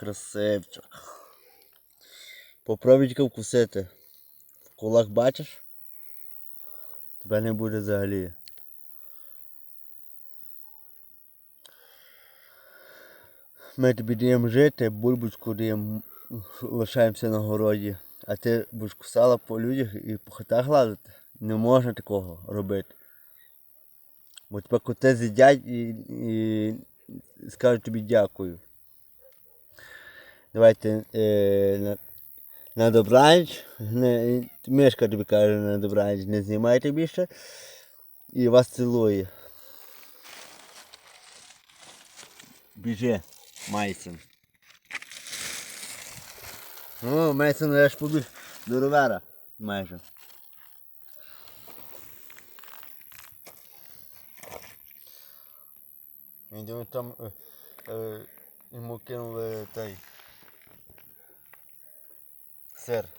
Красивчик. Попробуй тільки вкусити. Кулак бачиш? Тебе не буде взагалі. Ми тобі даємо жити, бульбочку даємо, лишаємося на городі. А ти будеш кусала по людях і по хатах гладити. Не можна такого робити. Бо тебе коти з'їдять і, і скажуть тобі дякую. Давайте е, на, на добраніч. Не, Мишка тобі каже на добраніч, не знімайте більше. І вас цілує. Біжи, Майсон. О, Мейсон я ж побіг до ровера майже. Він там е, е, йому кинули той ser.